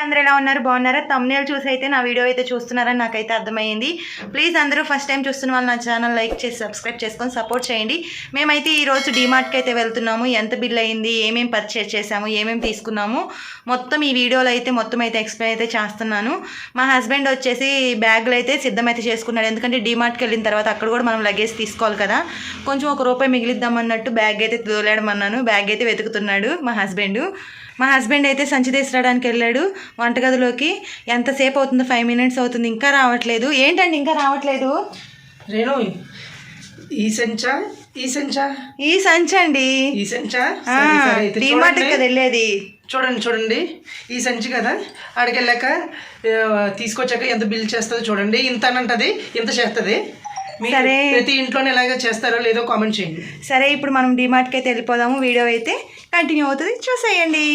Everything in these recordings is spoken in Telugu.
అందరూ ఎలా ఉన్నారు? బాగున్నారా? తమ్నేల్ చూసి అయితే నా వీడియో అయితే చూస్తున్నారని నాకైతే అర్థమైంది ప్లీజ్ అందరూ ఫస్ట్ టైం చూస్తున్న వాళ్ళు నా ఛానల్ లైక్ చేసి సబ్స్క్రైబ్ చేసుకొని సపోర్ట్ చేయండి. మేమైతే ఈరోజు డీమార్ట్కి అయితే వెళ్తున్నాము. ఎంత బిల్ అయింది? ఏమేమి పర్చేస్ చేసాము ఏమేమి తీసుకున్నాము? మొత్తం ఈ వీడియోలో అయితే మొత్తం అయితే ఎక్స్ప్లెయిన్ అయితే చేస్తున్నాను. మా హస్బెండ్ వచ్చేసి బ్యాగులు అయితే సిద్ధమైతే చేసుకున్నాడు. ఎందుకంటే డీమార్ట్కి వెళ్ళిన తర్వాత అక్కడ కూడా మనం లగేజ్ తీసుకోవాలి కదా. కొంచెం ఒక రూపాయి మిగిలిద్దామన్నట్టు బ్యాగ్ అయితే తోలేడమన్నాను. బ్యాగ్ అయితే వెతుకుతున్నాడు మా హస్బెండ్ మా హస్బెండ్ అయితే సంచి తీసుకురావడానికి వెళ్ళాడు వంటగదిలోకి. ఎంతసేపు అవుతుంది? ఫైవ్ మినిట్స్ అవుతుంది. ఇంకా రావట్లేదు. ఏంటండి? ఇంకా రావట్లేదు. రేణు ఈ సంచా ఈ సంచా. ఈ సంచి అండి. ఈ సంచా? డిమార్ట్. కదా వెళ్ళేది. చూడండి చూడండి. ఈ సంచి కదా? ఆడికి వెళ్ళాక తీసుకొచ్చాక ఎంత బిల్ చేస్తుందో చూడండి. ఇంత అని అంటది ఇంత చేస్తుంది? సరే. ప్రతి ఇంట్లోనే ఎలాగ చేస్తారో లేదో కామెంట్ చేయండి. సరే ఇప్పుడు మనం డిమార్ట్కి అయితే వెళ్ళిపోదాము. వీడియో అయితే కంటిన్యూ అవుతుంది. చూసేయండి.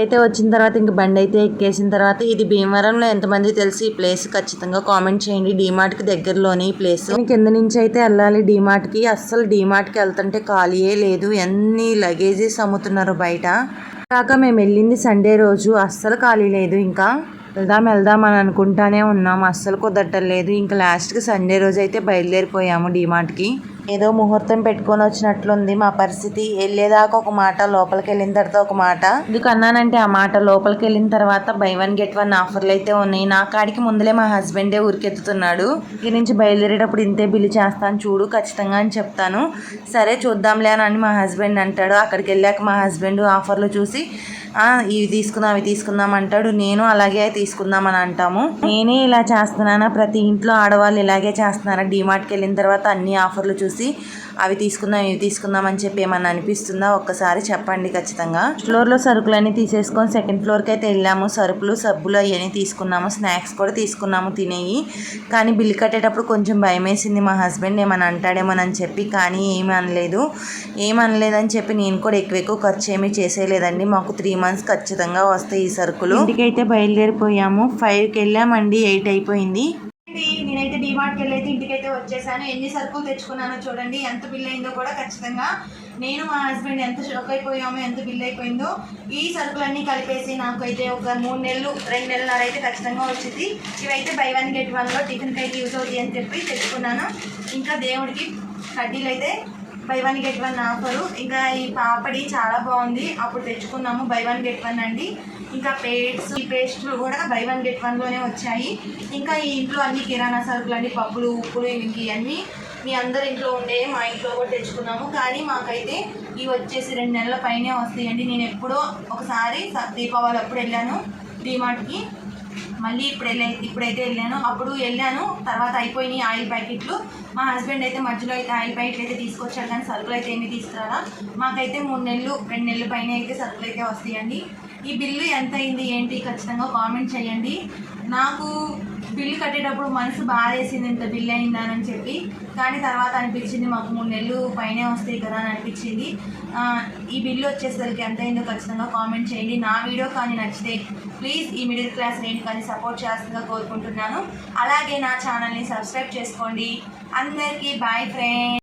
అయితే వచ్చిన తర్వాత ఇంక బండి అయితే ఎక్కేసిన తర్వాత ఇది భీమవరంలో ఎంతమంది తెలిసి? ఈ ప్లేస్ ఖచ్చితంగా కామెంట్ చేయండి. డీమార్ట్కి దగ్గరలోనే ఈ ప్లేస్ కింద నుంచి అయితే వెళ్ళాలి డీమార్ట్కి అస్సలు డీమార్ట్కి వెళ్తుంటే ఖాళీయే లేదు. ఎన్ని లగేజెస్ అమ్ముతున్నారు బయట? కాక మేము వెళ్ళింది సండే రోజు. అస్సలు ఖాళీ లేదు ఇంకా. వెళ్దాం వెళ్దాం అని అనుకుంటానే ఉన్నాం. అస్సలు కుదరటలేదు. ఇంకా లాస్ట్కి సండే రోజు అయితే బయలుదేరిపోయాము డీమార్ట్కి. ఏదో ముహూర్తం పెట్టుకొని వచ్చినట్లుంది మా పరిస్థితి. వెళ్ళేదాకా ఒక మాట లోపలికి వెళ్ళిన తర్వాత ఒక మాట. ఎందుకు అన్నానంటే ఆ మాట లోపలికి వెళ్ళిన తర్వాత బై వన్ గెట్ వన్ ఆఫర్లు అయితే ఉన్నాయి. నా కాడికి ముందులే మా హస్బెండే ఊరికెత్తుతున్నాడు. ఇంటి నుంచి బయలుదేరేటప్పుడు ఇంతే బిల్లు చేస్తాను చూడు ఖచ్చితంగా అని చెప్తాను. సరే చూద్దాంలే అని మా హస్బెండ్ అంటాడు. అక్కడికి వెళ్ళాక మా హస్బెండ్ ఆఫర్లు చూసి ఇవి తీసుకుందాం అవి తీసుకుందాం అంటాడు. నేను అలాగే తీసుకుందాం అని అంటాము. నేనే ఇలా చేస్తున్నానా? ప్రతి ఇంట్లో ఆడవాళ్ళు ఇలాగే చేస్తున్నారా? డిమార్ట్కి వెళ్ళిన తర్వాత అన్ని ఆఫర్లు చూసి అవి తీసుకుందాం ఇవి తీసుకుందాం అని చెప్పి ఏమన్నా అనిపిస్తుందా? ఒక్కసారి చెప్పండి ఖచ్చితంగా. ఫ్లోర్లో సరుకులన్నీ తీసేసుకొని సెకండ్ ఫ్లోర్కి అయితే వెళ్ళాము. సరుకులు సబ్బులు అవన్నీ తీసుకున్నాము. స్నాక్స్ కూడా తీసుకున్నాము తినేవి కానీ బిల్లు కట్టేటప్పుడు కొంచెం భయం వేసింది మా హస్బెండ్. ఏమని అంటాడేమోనని చెప్పి కానీ ఏమీ అనలేదు. ఏమీ అనలేదని చెప్పి నేను కూడా ఎక్కువ ఎక్కువ ఖర్చు ఏమీ చేసేయలేదండి. మాకు త్రీ మంత్స్ ఖచ్చితంగా వస్తాయి ఈ సరుకులు. ఇంటికైతే బయలుదేరిపోయాము. ఫైవ్కి వెళ్ళామండి. ఎయిట్ అయిపోయింది. డిమార్ట్కి వెళ్ళైతే అయితే ఇంటికైతే వచ్చేసాను. ఎన్ని సరుకులు తెచ్చుకున్నానో చూడండి. ఎంత బిల్ అయిందో కూడా ఖచ్చితంగా నేను మా హస్బెండ్ ఎంత షాక్ అయిపోయామో ఎంత బిల్ అయిపోయిందో ఈ సరుకులన్నీ కలిపేసి నాకైతే ఒక మూడు నెలలు రెండు నెలన్నర అయితే ఖచ్చితంగా వచ్చింది. ఇవైతే బై వన్ గెట్ వన్లో టిఫిన్కి అయితే యూజ్ అవుతాయి అని చెప్పి తెచ్చుకున్నాను. ఇంకా దేవుడికి కడ్డీలు అయితే buy one get one offer ఇంకా ఈ పాపడి చాలా బాగుంది. అప్పుడు తెచ్చుకున్నాము. బై వన్ గెట్ వన్ అండి. ఇంకా పేట్స్ ఈ పేస్ట్లు కూడా బై వన్ గెట్ వన్లోనే వచ్చాయి. ఇంకా ఈ ఇంట్లో అన్ని కిరాణా సరుకులు అన్ని పప్పులు ఉప్పులు ఇంక ఇవన్నీ మీ అందరి ఇంట్లో ఉండే మా ఇంట్లో కూడా తెచ్చుకున్నాము. కానీ మాకైతే ఇవి వచ్చేసి రెండు నెలల పైనే వస్తాయండి. నేను ఎప్పుడో ఒకసారి దీపావళి అప్పుడు వెళ్ళాను. డిమార్ట్కి మళ్ళీ ఇప్పుడు వెళ్ళే ఇప్పుడైతే వెళ్ళాను. అప్పుడు వెళ్ళాను. తర్వాత అయిపోయినాయి ఆయిల్ ప్యాకెట్లు. మా హస్బెండ్ అయితే మధ్యలో అయితే ఆయిల్ ప్యాకెట్లు అయితే తీసుకొచ్చాడు కానీ సరుకులు అయితే ఏమీ తీసుకురాలా. మాకైతే మూడు నెలలు రెండు నెలల పైన అయితే సరుకులు అయితే వస్తాయండి. ఈ బిల్లు ఎంత అయింది ఏంటి ఖచ్చితంగా కామెంట్ చేయండి. నాకు బిల్లు కట్టేటప్పుడు మనసు బాధేసింది ఇంత బిల్ అయిందా అని చెప్పి. కానీ తర్వాత అనిపించింది మాకు మూడు నెలలు పైనే వస్తాయి కదా అని అనిపించింది. ఈ బిల్లు వచ్చేసరికి ఎంత అయిందో ఖచ్చితంగా కామెంట్ చేయండి. నా వీడియో కానీ నచ్చితే ప్లీజ్ ఈ మిడిల్ క్లాస్ రేణు కానీ సపోర్ట్ చేస్తుందిగా కోరుకుంటున్నాను. అలాగే నా ఛానల్ని సబ్స్క్రైబ్ చేసుకోండి. అందరికీ బాయ్ ఫ్రెండ్.